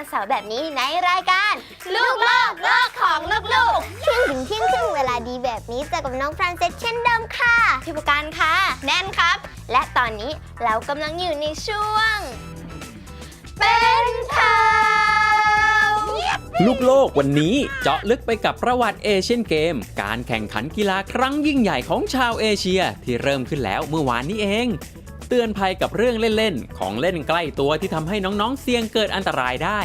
วันเสาร์แบบนี้ในรายการ ลูกโลกโลกของลูกๆเที่ยงถึงเที่ยงครึ่งเวลาดีแบบนี้เจอกับน้องฟรานเซสเช่นเดิมค่ะพี่ประกันค่ะ แน่นครับ และตอนนี้เรากำลังอยู่ในช่วง เป็นข่าวลูกโลกวันนี้เจาะลึกไปกับประวัติเอเชียนเกม การแข่งขันกีฬาครั้งยิ่งใหญ่ของชาวเอเชีย ที่เริ่มขึ้นแล้วเมื่อวานนี้เอง เตือนภัยกับเรื่องเล่นๆ ของเล่นใกล้ตัวที่ทำให้น้องๆ เสี่ยงเกิดอันตรายได้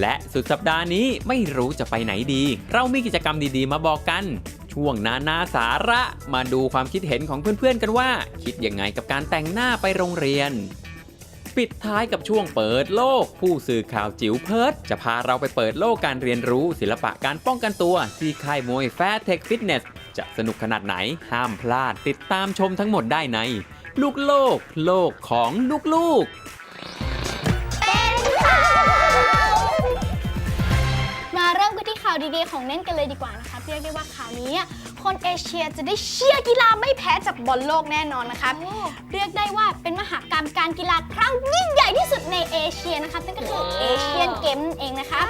และสุดสัปดาห์นี้ไม่รู้จะไปไหนดี เรามีกิจกรรมดีๆ มาบอกกัน ช่วงนานาสาระมาดูความคิดเห็นของเพื่อนๆ กันว่า คิดยังไงกับการแต่งหน้าไปโรงเรียนปิดท้ายกับช่วงเปิดโลก ผู้สื่อข่าวจิ๋วเพิร์ดจะพาเราไปเปิดโลกการเรียนรู้ศิลปะการป้องกันตัว ที่ค่ายมวยแฟร์เทคฟิตเนสจะสนุกขนาดไหนห้ามพลาดติดตามชมทั้งหมดได้ใน ลูกโลก โลกของลูกๆเป็นข่าวมาเริ่มกันที่ข่าวดีๆ ของเน่นกันเลยดีกว่านะคะเรียกได้ว่าข่าวนี้ คนเอเชียจะได้เชียร์กีฬาไม่แพ้จากบอลโลกแน่นอนนะคะ เรียกได้ว่าเป็นมหากรรมการกีฬาครั้งยิ่งใหญ่ที่สุดในเอเชียนะคะนั่นก็คือเอเชียนเกมนั่นเองนะคะ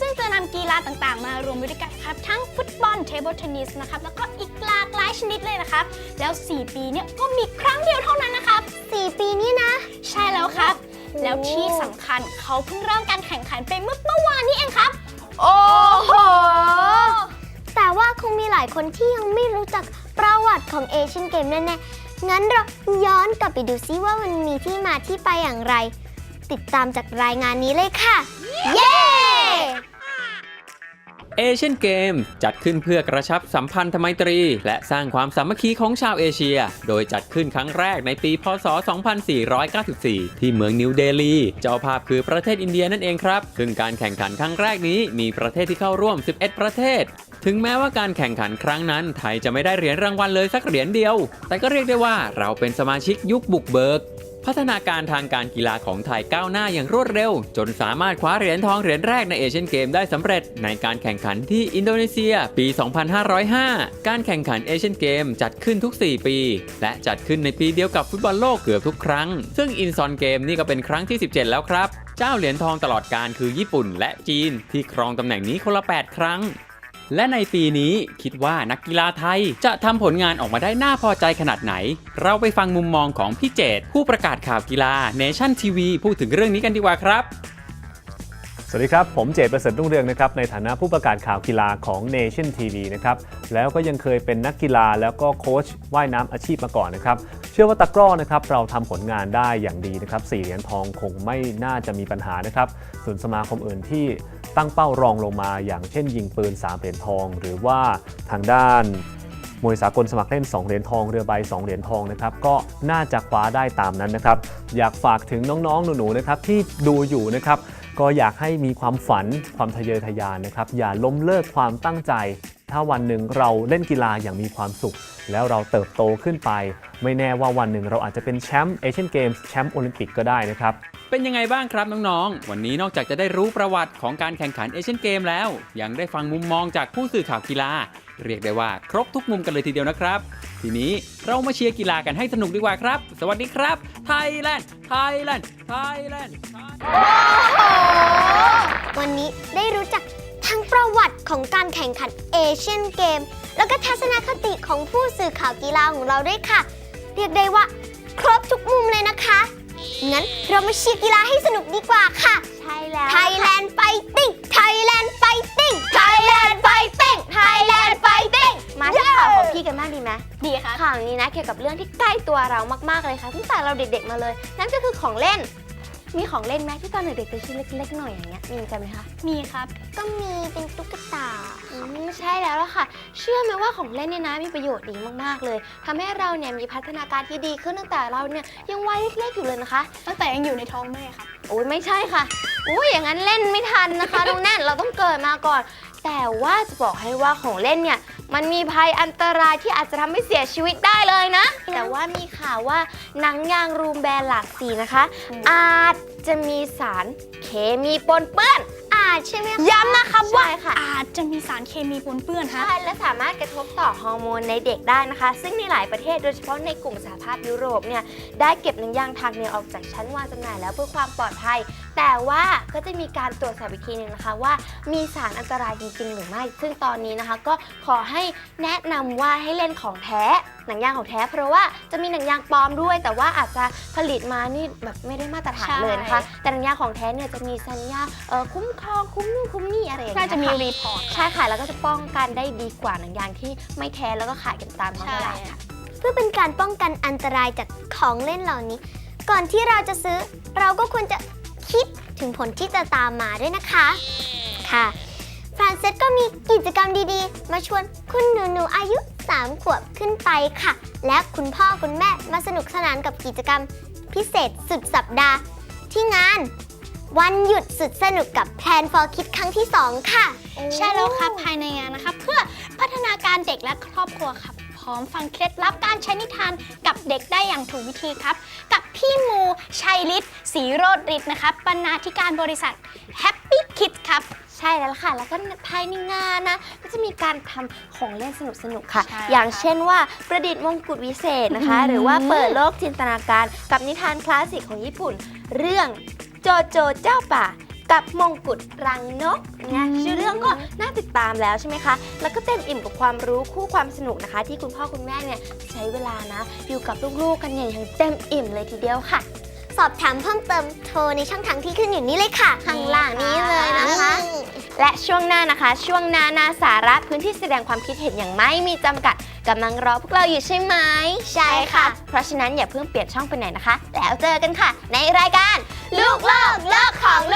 ซึ่งจะนำกีฬาต่างๆ มารวมไว้ด้วยกันครับทั้งฟุตบอลเทเบิลเทนนิสนะครับแล้วก็อีกหลากหลายชนิดเลยนะครับแล้ว 4 ปีเนี่ยก็มีครั้งเดียวเท่านั้นนะครับสี่ปีนี้นะ ใช่แล้วครับ แล้วที่สำคัญเขาเพิ่งเริ่มการแข่งขันไปเมื่อเมื่อวานนี้เองครับ โอ้โห แต่ว่าคงมีหลายคนที่ยังไม่รู้จักประวัติของเอเชียนเกมแน่ๆ งั้นเราย้อนกลับไปดูซิว่ามันมีที่มาที่ไปอย่างไร ติดตามจากรายงานนี้เลยค่ะ เย้ เอเชียนเกมจัดขึ้นเพื่อกระชับสัมพันธไมตรี และสร้างความสามัคคีของชาวเอเชีย โดยจัดขึ้นครั้งแรกในปี พศ 2494 ที่เมืองนิวเดลี เจ้าภาพคือประเทศอินเดียนั่นเองครับ ซึ่งการแข่งขันครั้งแรกนี้มีประเทศที่เข้าร่วม 11 ประเทศ ถึงแม้ว่าการแข่งขันครั้งนั้น ไทยจะไม่ได้เหรียญรางวัลเลยสักเหรียญเดียว แต่ก็เรียกได้ว่าเราเป็นสมาชิกยุคบุกเบิก พัฒนาการทางการกีฬาของไทยก้าวหน้าอย่างรวดเร็ว จนสามารถคว้าเหรียญทองเหรียญแรกในเอเชียนเกมได้สำเร็จ ในการแข่งขันที่อินโดนีเซียปี 2505 การแข่งขันเอเชียนเกมจัดขึ้นทุก 4 ปี และจัดขึ้นในปีเดียวกับฟุตบอลโลกเกือบทุกครั้ง ซึ่งอินซอนเกมนี่ก็เป็นครั้งที่ 17 แล้วครับ เจ้าเหรียญทองตลอดการคือญี่ปุ่น และจีน ที่ครองตำแหน่งนี้คนละ 8 ครั้ง และในปีนี้คิดว่านักกีฬาไทยจะทำผลงานออกมาได้น่าพอใจขนาดไหน เราไปฟังมุมมองของพี่เจตผู้ประกาศข่าวกีฬาเนชั่นทีวีพูดถึงเรื่องนี้กันดีกว่าครับ สวัสดีครับ ผมเจตประเสริฐรุ่งเรืองนะครับในฐานะผู้ประกาศข่าวกีฬาของ Nation TV นะครับแล้วก็ยังเคยเป็นนักกีฬาแล้วก็โค้ชว่ายน้ำอาชีพมาก่อนนะครับเชื่อว่าตะกร้อนะครับเราทำผลงานได้อย่างดีนะครับสี่เหรียญทองคงไม่น่าจะมีปัญหานะครับส่วนสมาคมอื่นที่ตั้งเป้ารองลงมาอย่างเช่น ยิงปืน3เหรียญทอง หรือว่าทางด้านมวยสากลสมัครเล่น 2 เหรียญทอง เรือใบ 2 เหรียญทองนะครับ ก็น่าจะคว้าได้ตามนั้นนะครับ อยากฝากถึงน้องๆ หนูๆ นะครับที่ดูอยู่นะครับ ก็อยากให้มีความฝันความทะเยอทะยานนะครับ อย่าล้มเลิกความตั้งใจ ถ้าวันหนึ่งเราเล่นกีฬาอย่างมีความสุข แล้วเราเติบโตขึ้นไป ไม่แน่ว่าวันหนึ่งเราอาจจะเป็นแชมป์เอเชียนเกมส์แชมป์โอลิมปิกก็ได้นะครับ เป็นยังไงบ้างครับน้องๆ วันนี้นอกจากจะได้รู้ประวัติของการแข่งขันเอเชียนเกมแล้ว ยังได้ฟังมุมมองจากผู้สื่อข่าวกีฬา เรียกได้ว่าครบทุกมุมกันเลยทีเดียวนะครับ ทีนี้เรามาเชียร์กีฬากันให้สนุกดีกว่าครับ สวัสดีครับ ไทยแลนด์ ไทยแลนด์ ไทยแลนด์ วันนี้ได้รู้จักทั้งประวัติของการแข่งขันเอเชียนเกม แล้วก็ทัศนคติของผู้สื่อข่าวกีฬาของเราด้วยค่ะ เรียกได้ว่า ครบทุกมุมเลยนะคะ งั้นเรามาเชียร์กีฬาให้สนุกดีกว่าค่ะ ใช่แล้วไทยแลนด์ไฟติ้ง ไทยแลนด์ไฟติ้ง ไทยแลนด์ไฟติ้ง ไทยแลนด์ไฟติ้ง มาที่ข่าวของพี่กันบ้างดีไหมดีค่ะข่าวนี้นะเกี่ยวกับเรื่องที่ใกล้ตัวเรามากๆเลยค่ะตั้งแต่เราเด็กๆมาเลย นั่นก็คือของเล่น มีของเล่นไหมที่ตอนเด็กๆเป็นชิ้นเล็กๆหน่อยอย่างเงี้ยมีกันไหมคะ มีครับ ก็มีเป็นตุ๊กตาอืมใช่แล้วล่ะค่ะ เชื่อไหมว่าของเล่นเนี่ยนะมีประโยชน์ดีมากๆเลยทำให้เราเนี่ยมีพัฒนาการที่ดีขึ้นตั้งแต่เราเนี่ยยังวัยเล็กๆอยู่เลยนะคะ ตั้งแต่ยังอยู่ในท้องแม่ครับ โอ้ยไม่ใช่ค่ะอุ้ยอย่างนั้นเล่นไม่ทันนะคะ น้องแน่นเราต้องเกิดมาก่อน แต่ว่าจะบอกให้ว่าของเล่นเนี่ย มันมีภัยอันตรายที่อาจจะทำให้เสียชีวิตได้เลยนะ แต่ว่ามีข่าวว่าหนังยางรูมแบนหลากสีนะคะ อาจจะมีสารเคมีปนเปื้อนอาจใช่ไหมคะย้ำนะครับว่าใช่ค่ะอาจจะมีสารเคมีปนเปื้อนฮะใช่และสามารถกระทบต่อฮอร์โมนในเด็กได้นะคะ ซึ่งในหลายประเทศโดยเฉพาะในกลุ่มสหภาพยุโรปเนี่ยได้เก็บหนังยางทางเหนียวออกจากชั้นวางจำหน่ายแล้วเพื่อความปลอดภัย แต่ว่าก็จะมีการตรวจสอบอีกทีหนึ่งนะคะว่ามีสารอันตรายจริงๆหรือไม่ ซึ่งตอนนี้นะคะก็ขอให้แนะนำว่าให้เล่นของแท้ หนังยางของแท้ เพราะว่าจะมีหนังยางปลอมด้วย แต่ว่าอาจจะผลิตมานี่แบบไม่ได้มาตรฐานใช่ เลยนะคะ แต่หนังยางของแท้เนี่ยจะมีสัญญาเอ่อคุ้มครองคุ้มนู่นคุ้มนี่อะไรอย่างเงี้น่ายจะมีค่รีพอร์ต ใช่ค่ะแล้วก็จะป้องกันได้ดีกว่าหนังยางที่ไม่แท้แล้วก็ขายกันตามท้องตลาดค่ะ เพื่อเป็นการป้องกันอันตรายจากของเล่นเหล่านี้ ก่อนที่เราจะซื้อ เราก็ควรจะ คิดถึงผลที่จะตามมาด้วยนะคะค่ะ ฟรานเซสก็มีกิจกรรมดีๆ มาชวนคุณหนูหนูๆอายุ 3 ขวบขึ้นไปค่ะ และคุณพ่อคุณแม่มาสนุกสนานกับกิจกรรมพิเศษสุดสัปดาห์ ที่งาน วันหยุดสุดสนุกกับแพลน for Kids ครั้งที่ 2 ค่ะ ใช่แล้วครับภายในงานนะคะ เพื่อพัฒนาการเด็กและครอบครัวครับพ ร้อมฟังเคล็ดลับการใช้นิทานกับเด็กได้อย่างถูกวิธีครับ กับพี่มูชัยฤทธิ์ศรีโรดฤทธิ์นะครับบรรณาธิการบริษัท Happy Kids ครับ ใช่แล้วล่ะค่ะ แล้วก็ภายในงานนะ ก็จะมีการทำของเล่นสนุกๆค่ะ ใช่อย่างค่ะเช่นว่าประดิษฐ์มงกุฎวิเศษนะคะ อืม หรือว่าเปิดโลกจินตนาการกับนิทานคลาสสิกของญี่ปุ่น เรื่องโจโจเจ้าป่า กับมงกุฎรังนกเนี่ยชื่อเรื่องก็น่าติดตามแล้วใช่ไหมคะ แล้วก็เต็มอิ่มกับความรู้คู่ความสนุกนะคะ ที่คุณพ่อคุณแม่เนี่ยใช้เวลานะ อยู่กับลูกๆกันอย่างเต็มอิ่มเลยทีเดียวค่ะ สอบถามเพิ่มเติมโทรในช่องทางที่ขึ้นอยู่นี้เลยค่ะ ข้างล่างนี้เลยนะคะ และช่วงหน้านะคะ ช่วงนานาสาระพื้นที่แสดงความคิดเห็นอย่างไม่มีจำกัดกำลังรอพวกเราอยู่ใช่ไหมใช่ค่ะ เพราะฉะนั้นอย่าเพิ่งเปลี่ยนช่องไปไหนนะคะ แล้วเจอกันค่ะ ในรายการ ลูกโลกโลกของลูก